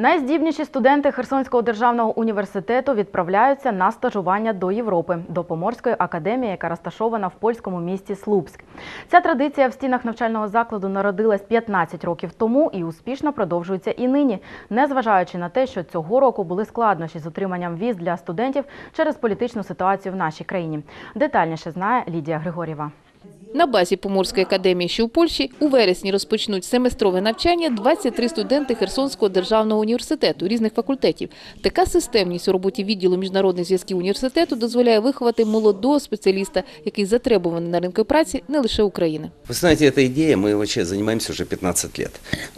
Найздібніші студенти Херсонського державного університету відправляються на стажування до Європи, до Поморської академії, яка розташована в польському місті Слупськ. Ця традиція в стінах навчального закладу народилась 15 років тому і успішно продовжується і нині, незважаючи на те, що цього року були складнощі з отриманням віз для студентів через політичну ситуацію в нашій країні. Детальніше знає Лідія Григорєва. На базі Поморської академії, що у Польщі, у вересні розпочнуть семестрове навчання 23 студенти Херсонського державного університету різних факультетів. Така системність у роботі відділу міжнародних зв'язків університету дозволяє виховати молодого спеціаліста, який затребуваний на ринку праці не лише України. Вы знаете, эта идея, мы вообще занимаемся уже 15 лет.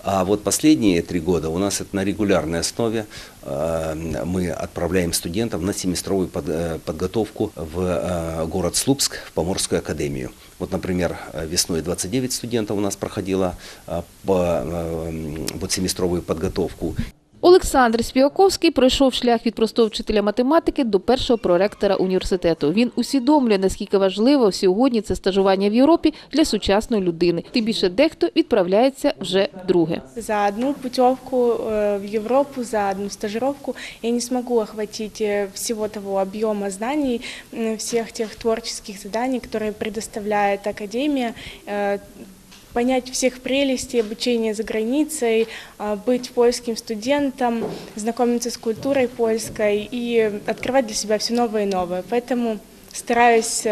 А вот последние три года у нас это на регулярной основе э, мы отправляем студентов на семестровую под- э, подготовку в э, город Слупск, в Поморскую академию. Вот, например, э, весной 29 студентов у нас проходило э, по, э, вот семестровую подготовку. Олександр Співаковський пройшов шлях від простого вчителя математики до першого проректора університету. Він усвідомлює, наскільки важливо сьогодні це стажування в Європі для сучасної людини. Тим більше дехто відправляється вже вдруге. За одну путевку э, в Европу, за одну стажировку я не смогу охватить э, всего того объема знаний, м, всех тех творческих заданий, которые предоставляет Академия, э, понять всех прелестей обучения за границей, э, быть польским студентом, знакомиться с культурой польской и открывать для себя все новое и новое. Поэтому стараюсь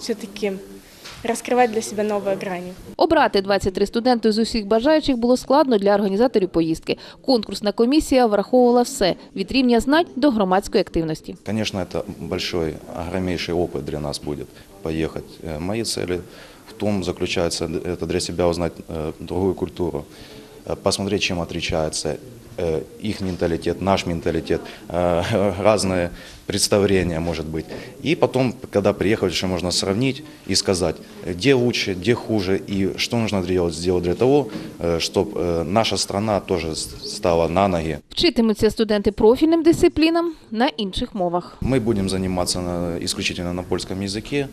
все-таки раскрывать для себя новые грани. Обрати 23 студенти з усіх бажаючих було складно для організаторів поїздки. Конкурсна комісія враховувала все від рівня знань до громадської активності. Конечно, это большой, огромнейший опыт для нас будет поехать. Э, Мои цели в том заключаются, это для себя узнать э, другую культуру, э, посмотреть, чем отличается э, их менталитет, наш менталитет, э, разные представления, может быть. И потом, когда приехать, еще можно сравнить и сказать, где лучше, где хуже, и что нужно делать, сделать для того, чтобы наша страна тоже стала на ноги. Вчитимуться студенти профільним дисциплінам на інших мовах. Мы будем заниматься на- исключительно на польском языке.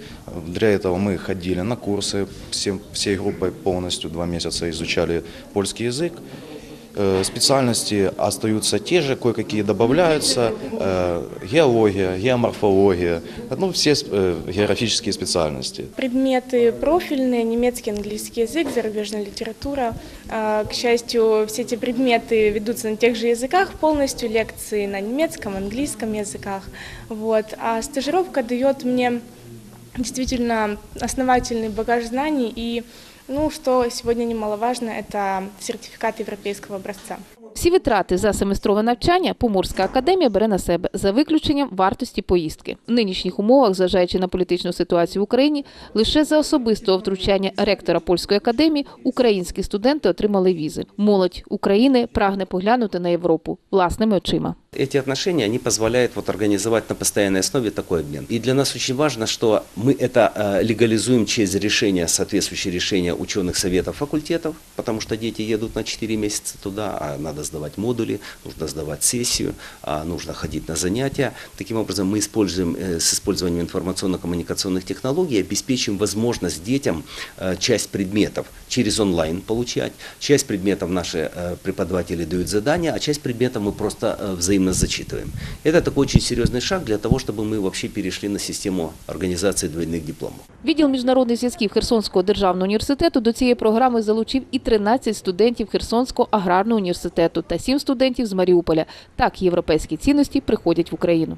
Для этого мы ходили на курсы, все, всей группой полностью два месяца изучали польский язык. Э, Специальности остаются те же, кое-какие добавляются. Э, Геология, геоморфология, ну все э, географические специальности. Предметы профильные, немецкий, английский язык, зарубежная литература. А, К счастью, все эти предметы ведутся на тех же языках полностью, лекции на немецком, английском языках. Вот. А стажировка дает мне действительно основательный багаж знаний и, ну, что сегодня немаловажно, это сертификат европейского образца. Всі витрати за семестрове навчання Поморська академія бере на себе за виключенням вартості поїздки. В нинішніх умовах, зважаючи на політичну ситуацію в Україні, лише за особистого втручання ректора польської академії українські студенти отримали візи. Молодь України прагне поглянути на Європу власними очима. Эти отношения, они позволяют вот организовать на постоянной основе такой обмен. И для нас очень важно, что мы это э, легализуем через решение, соответствующие решения ученых советов факультетов, потому что дети едут на 4 месяца туда, а надо сдавать модули, нужно сдавать сессию, а нужно ходить на занятия. Таким образом, мы используем, э, с использованием информационно-коммуникационных технологий обеспечим возможность детям э, часть предметов через онлайн получать, часть предметов наши э, преподаватели дают задания, а часть предметов мы просто э, взаимно зачитываем. Это такой очень серьезный шаг для того, чтобы мы вообще перешли на систему организации двойных дипломов. Відділ міжнародних зв'язків Херсонського державного університету до цієї програми залучив і 13 студентів Херсонського аграрного університету та сім студентів з Маріуполя. Так європейські цінності приходять в Україну.